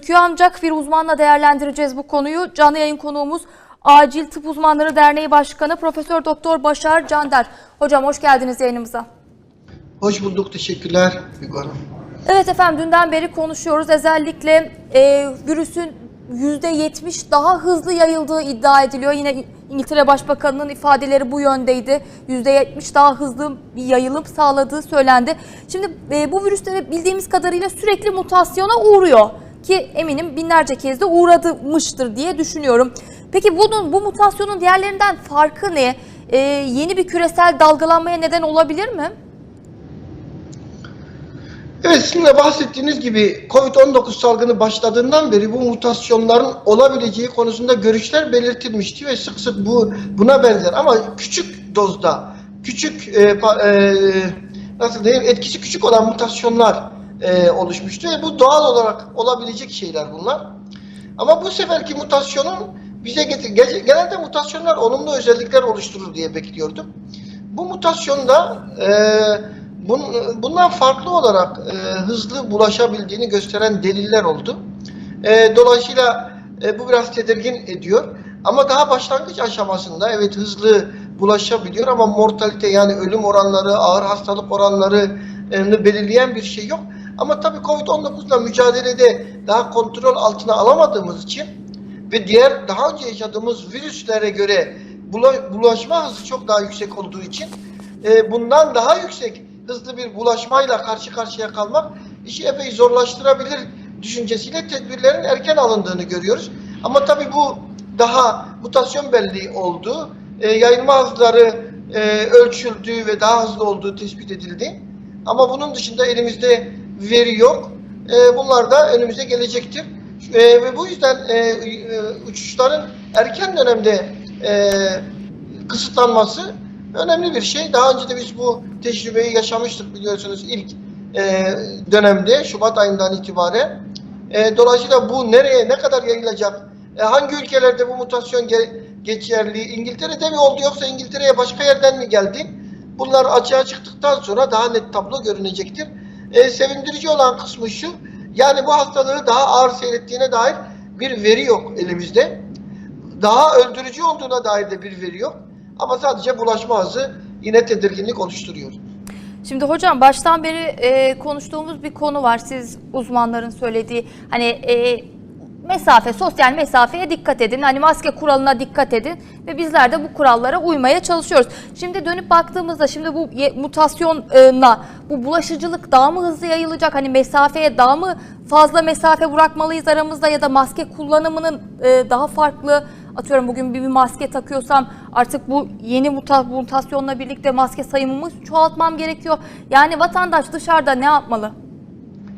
gözüküyor ancak bir uzmanla değerlendireceğiz bu konuyu. Canlı yayın konuğumuz Acil Tıp Uzmanları Derneği Başkanı Profesör Doktor Başar Cander. Hocam hoş geldiniz yayınımıza. Hoş bulduk, teşekkürler Hanım. Evet efendim dünden beri konuşuyoruz. Özellikle e, virüsün %70 daha hızlı yayıldığı iddia ediliyor. Yine İngiltere Başbakanı'nın ifadeleri bu yöndeydi. %70 daha hızlı bir yayılım sağladığı söylendi. Şimdi e, bu virüsleri bildiğimiz kadarıyla sürekli mutasyona uğruyor. Ki eminim binlerce kez de uğramıştır diye düşünüyorum. Peki bunun bu mutasyonun diğerlerinden farkı ne? E, yeni bir küresel dalgalanmaya neden olabilir mi? Evet, sizin de bahsettiğiniz gibi COVID-19 salgını başladığından beri bu mutasyonların olabileceği konusunda görüşler belirtilmişti ve sık sık bu buna benzer ama küçük dozda, küçük e, e, nasıl diyeyim etkisi küçük olan mutasyonlar e, oluşmuştu ve bu doğal olarak olabilecek şeyler bunlar. Ama bu seferki mutasyonun bize getir ge- genelde mutasyonlar olumlu özellikler oluşturur diye bekliyordum. Bu mutasyonda e, bun- bundan farklı olarak e, hızlı bulaşabildiğini gösteren deliller oldu. E, dolayısıyla e, bu biraz tedirgin ediyor. Ama daha başlangıç aşamasında evet hızlı bulaşabiliyor ama mortalite yani ölüm oranları, ağır hastalık oranları e, belirleyen bir şey yok. Ama tabii Covid-19 ile mücadelede daha kontrol altına alamadığımız için ve diğer daha önce yaşadığımız virüslere göre bula- bulaşma hızı çok daha yüksek olduğu için e, bundan daha yüksek hızlı bir bulaşmayla karşı karşıya kalmak işi epey zorlaştırabilir düşüncesiyle tedbirlerin erken alındığını görüyoruz. Ama tabii bu daha mutasyon belli oldu. E, yayılma hızları e, ölçüldü ve daha hızlı olduğu tespit edildi. Ama bunun dışında elimizde veri yok. E, bunlar da önümüze gelecektir. E, ve bu yüzden e, e, uçuşların erken dönemde e, kısıtlanması önemli bir şey. Daha önce de biz bu tecrübeyi yaşamıştık biliyorsunuz ilk e, dönemde Şubat ayından itibaren. E, dolayısıyla bu nereye ne kadar yayılacak? E, hangi ülkelerde bu mutasyon ge- geçerli? İngiltere'de mi oldu yoksa İngiltere'ye başka yerden mi geldi? Bunlar açığa çıktıktan sonra daha net tablo görünecektir. E, sevindirici olan kısmı şu, yani bu hastalığı daha ağır seyrettiğine dair bir veri yok elimizde. Daha öldürücü olduğuna dair de bir veri yok. Ama sadece bulaşma hızı yine tedirginlik oluşturuyor. Şimdi hocam baştan beri e, konuştuğumuz bir konu var. Siz uzmanların söylediği hani e, mesafe, sosyal mesafeye dikkat edin. Hani maske kuralına dikkat edin ve bizler de bu kurallara uymaya çalışıyoruz. Şimdi dönüp baktığımızda şimdi bu mutasyona bu bulaşıcılık daha mı hızlı yayılacak? Hani mesafeye daha mı fazla mesafe bırakmalıyız aramızda ya da maske kullanımının e, daha farklı atıyorum bugün bir, maske takıyorsam artık bu yeni muta, mutasyonla birlikte maske sayımımı çoğaltmam gerekiyor. Yani vatandaş dışarıda ne yapmalı?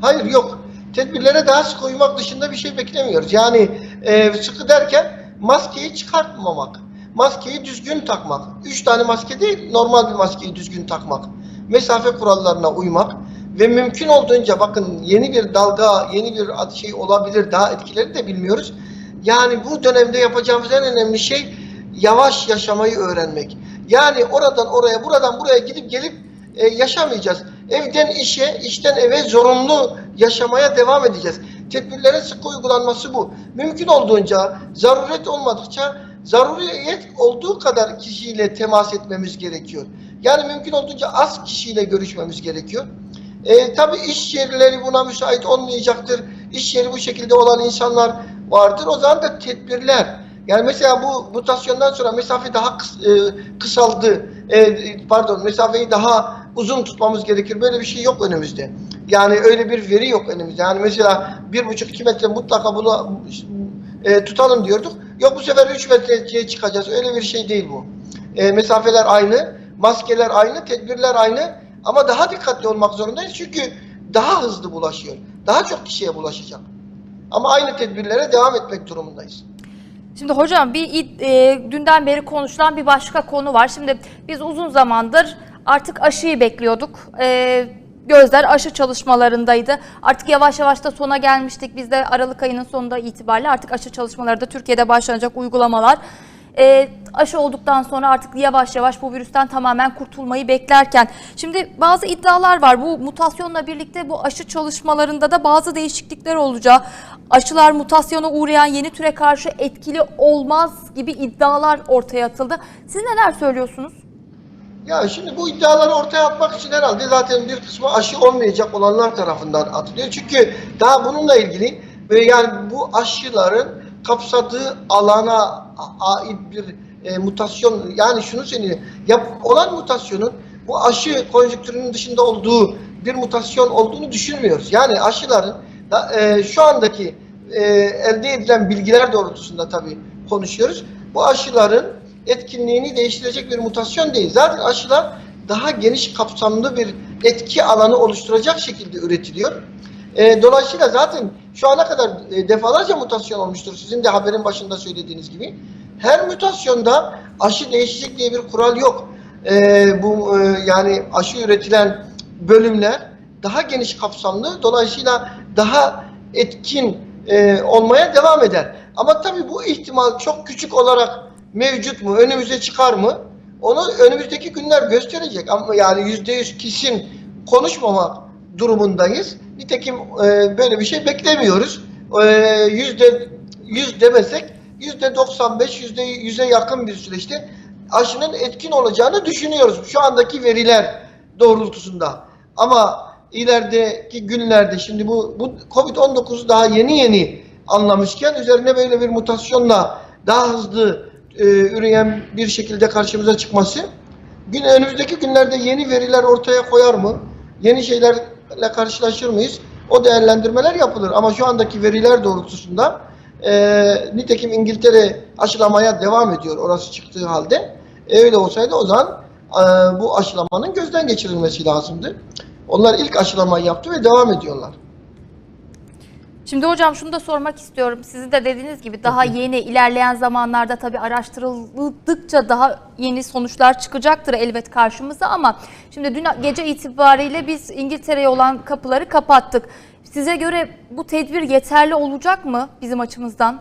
Hayır yok. Tedbirlere daha sık uymak dışında bir şey beklemiyoruz. Yani e, sıkı derken maskeyi çıkartmamak. Maskeyi düzgün takmak. Üç tane maske değil, normal bir maskeyi düzgün takmak. Mesafe kurallarına uymak ve mümkün olduğunca bakın yeni bir dalga, yeni bir şey olabilir. Daha etkileri de bilmiyoruz. Yani bu dönemde yapacağımız en önemli şey yavaş yaşamayı öğrenmek. Yani oradan oraya, buradan buraya gidip gelip e, yaşamayacağız. Evden işe, işten eve zorunlu yaşamaya devam edeceğiz. Tedbirlerin sıkı uygulanması bu. Mümkün olduğunca, zaruret olmadıkça, zaruriyet olduğu kadar kişiyle temas etmemiz gerekiyor. Yani mümkün olduğunca az kişiyle görüşmemiz gerekiyor. E, tabii iş yerleri buna müsait olmayacaktır. İş yeri bu şekilde olan insanlar vardır. O zaman da tedbirler. Yani mesela bu mutasyondan sonra mesafe daha kıs- e, kısaldı. E, pardon mesafeyi daha uzun tutmamız gerekir. Böyle bir şey yok önümüzde. Yani öyle bir veri yok önümüzde. Yani mesela bir buçuk iki metre mutlaka bunu e, tutalım diyorduk. Yok bu sefer 3 metreye çıkacağız. Öyle bir şey değil bu. E, mesafeler aynı, maskeler aynı, tedbirler aynı ama daha dikkatli olmak zorundayız çünkü daha hızlı bulaşıyor. Daha çok kişiye bulaşacak. Ama aynı tedbirlere devam etmek durumundayız. Şimdi hocam bir e, dünden beri konuşulan bir başka konu var. Şimdi biz uzun zamandır artık aşıyı bekliyorduk. E, gözler aşı çalışmalarındaydı. Artık yavaş yavaş da sona gelmiştik. Biz de Aralık ayının sonunda itibariyle artık aşı çalışmaları da Türkiye'de başlanacak uygulamalar. e, aşı olduktan sonra artık yavaş yavaş bu virüsten tamamen kurtulmayı beklerken. Şimdi bazı iddialar var. Bu mutasyonla birlikte bu aşı çalışmalarında da bazı değişiklikler olacağı, aşılar mutasyona uğrayan yeni türe karşı etkili olmaz gibi iddialar ortaya atıldı. Siz neler söylüyorsunuz? Ya şimdi bu iddiaları ortaya atmak için herhalde zaten bir kısmı aşı olmayacak olanlar tarafından atılıyor. Çünkü daha bununla ilgili ve yani bu aşıların kapsadığı alana ait bir e, mutasyon yani şunu söyleyeyim yap, olan mutasyonun bu aşı konjüktürünün dışında olduğu bir mutasyon olduğunu düşünmüyoruz. Yani aşıların da, e, şu andaki e, elde edilen bilgiler doğrultusunda tabii konuşuyoruz. Bu aşıların etkinliğini değiştirecek bir mutasyon değil. Zaten aşılar daha geniş kapsamlı bir etki alanı oluşturacak şekilde üretiliyor. E, dolayısıyla zaten şu ana kadar e, defalarca mutasyon olmuştur. Sizin de haberin başında söylediğiniz gibi. Her mutasyonda aşı değişecek diye bir kural yok. E, bu e, yani aşı üretilen bölümler daha geniş kapsamlı. Dolayısıyla daha etkin e, olmaya devam eder. Ama tabii bu ihtimal çok küçük olarak mevcut mu? Önümüze çıkar mı? Onu önümüzdeki günler gösterecek. Ama yani yüzde yüz kesin konuşmamak durumundayız. Nitekim e, böyle bir şey beklemiyoruz. E, Yüzde yüz demesek yüzde 95, yüzde yüze yakın bir süreçte aşının etkin olacağını düşünüyoruz. Şu andaki veriler doğrultusunda. Ama ilerideki günlerde şimdi bu, bu Covid-19 daha yeni yeni anlamışken üzerine böyle bir mutasyonla daha hızlı e, üreyen bir şekilde karşımıza çıkması gün önümüzdeki günlerde yeni veriler ortaya koyar mı? Yeni şeylerle karşılaşır mıyız? O değerlendirmeler yapılır. Ama şu andaki veriler doğrultusunda e, nitekim İngiltere aşılamaya devam ediyor orası çıktığı halde. E, öyle olsaydı o zaman e, bu aşılamanın gözden geçirilmesi lazımdı. Onlar ilk aşılamayı yaptı ve devam ediyorlar. Şimdi hocam şunu da sormak istiyorum. Sizin de dediğiniz gibi daha yeni ilerleyen zamanlarda tabii araştırıldıkça daha yeni sonuçlar çıkacaktır elbet karşımıza ama şimdi dün gece itibariyle biz İngiltere'ye olan kapıları kapattık. Size göre bu tedbir yeterli olacak mı bizim açımızdan?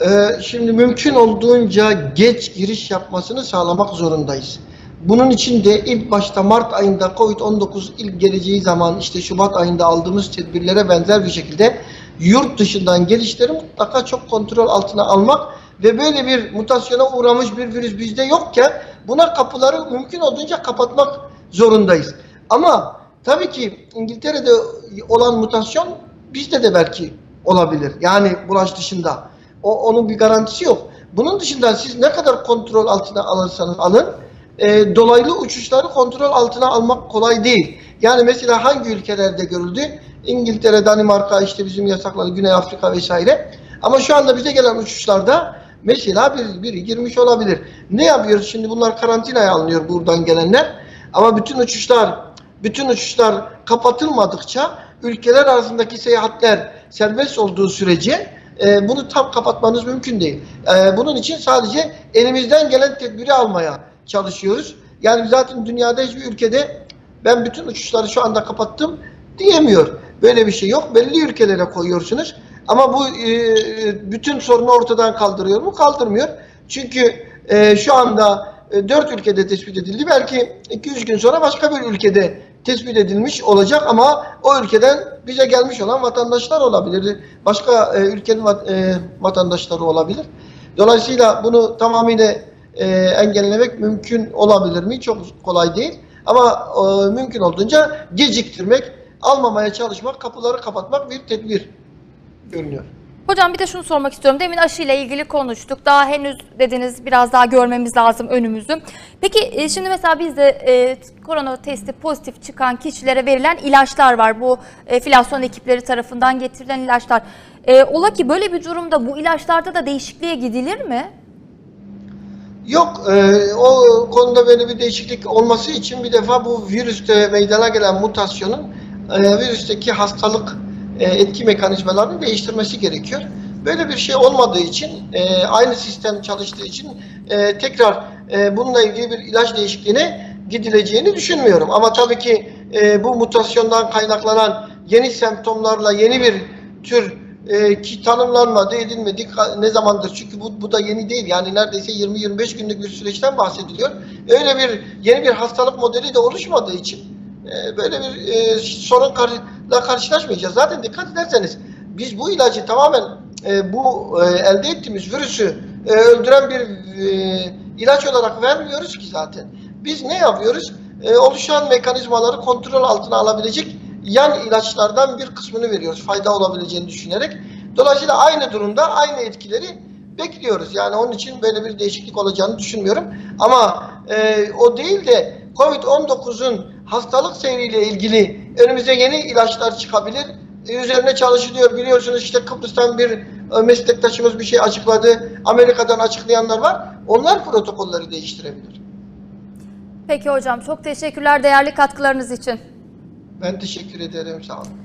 Ee, şimdi mümkün olduğunca geç giriş yapmasını sağlamak zorundayız. Bunun için de ilk başta Mart ayında Covid-19 ilk geleceği zaman işte Şubat ayında aldığımız tedbirlere benzer bir şekilde yurt dışından gelişleri mutlaka çok kontrol altına almak ve böyle bir mutasyona uğramış bir virüs bizde yokken buna kapıları mümkün olduğunca kapatmak zorundayız. Ama tabii ki İngiltere'de olan mutasyon bizde de belki olabilir. Yani bulaş dışında. O, onun bir garantisi yok. Bunun dışında siz ne kadar kontrol altına alırsanız alın, e, dolaylı uçuşları kontrol altına almak kolay değil. Yani mesela hangi ülkelerde görüldü? İngiltere, Danimarka, işte bizim yasakladı, Güney Afrika vesaire. Ama şu anda bize gelen uçuşlarda mesela bir, biri girmiş olabilir. Ne yapıyoruz şimdi? Bunlar karantinaya alınıyor buradan gelenler. Ama bütün uçuşlar bütün uçuşlar kapatılmadıkça ülkeler arasındaki seyahatler serbest olduğu sürece e, bunu tam kapatmanız mümkün değil. E, bunun için sadece elimizden gelen tedbiri almaya çalışıyoruz. Yani zaten dünyada hiçbir ülkede ben bütün uçuşları şu anda kapattım diyemiyor. Böyle bir şey yok. Belli ülkelere koyuyorsunuz. Ama bu e, bütün sorunu ortadan kaldırıyor mu? Kaldırmıyor. Çünkü e, şu anda e, 4 ülkede tespit edildi. Belki 2-3 gün sonra başka bir ülkede tespit edilmiş olacak ama o ülkeden bize gelmiş olan vatandaşlar olabilir. Başka e, ülkenin e, vatandaşları olabilir. Dolayısıyla bunu tamamıyla e, engellemek mümkün olabilir mi? Çok kolay değil. Ama e, mümkün olduğunca geciktirmek, almamaya çalışmak, kapıları kapatmak bir tedbir görünüyor. Hocam bir de şunu sormak istiyorum. Demin aşıyla ilgili konuştuk. Daha henüz dediniz biraz daha görmemiz lazım önümüzü. Peki e, şimdi mesela bizde e, korona testi pozitif çıkan kişilere verilen ilaçlar var. Bu e, filasyon ekipleri tarafından getirilen ilaçlar. E, ola ki böyle bir durumda bu ilaçlarda da değişikliğe gidilir mi? Yok, e, o konuda böyle bir değişiklik olması için bir defa bu virüste meydana gelen mutasyonun e, virüsteki hastalık e, etki mekanizmalarını değiştirmesi gerekiyor. Böyle bir şey olmadığı için, e, aynı sistem çalıştığı için e, tekrar e, bununla ilgili bir ilaç değişikliğine gidileceğini düşünmüyorum. Ama tabii ki e, bu mutasyondan kaynaklanan yeni semptomlarla yeni bir tür e, ki tanımlanmadı, edilmedi. Ne zamandır? Çünkü bu, bu da yeni değil. Yani neredeyse 20-25 günlük bir süreçten bahsediliyor. Öyle bir yeni bir hastalık modeli de oluşmadığı için e, böyle bir e, sorunla karşılaşmayacağız. Zaten dikkat ederseniz biz bu ilacı tamamen e, bu e, elde ettiğimiz virüsü e, öldüren bir e, ilaç olarak vermiyoruz ki zaten. Biz ne yapıyoruz? E, oluşan mekanizmaları kontrol altına alabilecek yan ilaçlardan bir kısmını veriyoruz. Fayda olabileceğini düşünerek. Dolayısıyla aynı durumda aynı etkileri bekliyoruz. Yani onun için böyle bir değişiklik olacağını düşünmüyorum. Ama e, o değil de Covid-19'un hastalık seyriyle ilgili önümüze yeni ilaçlar çıkabilir. E, üzerine çalışılıyor. Biliyorsunuz işte Kıbrıs'tan bir e, meslektaşımız bir şey açıkladı. Amerika'dan açıklayanlar var. Onlar protokolleri değiştirebilir. Peki hocam çok teşekkürler değerli katkılarınız için. Ben teşekkür ederim. Sağ olun.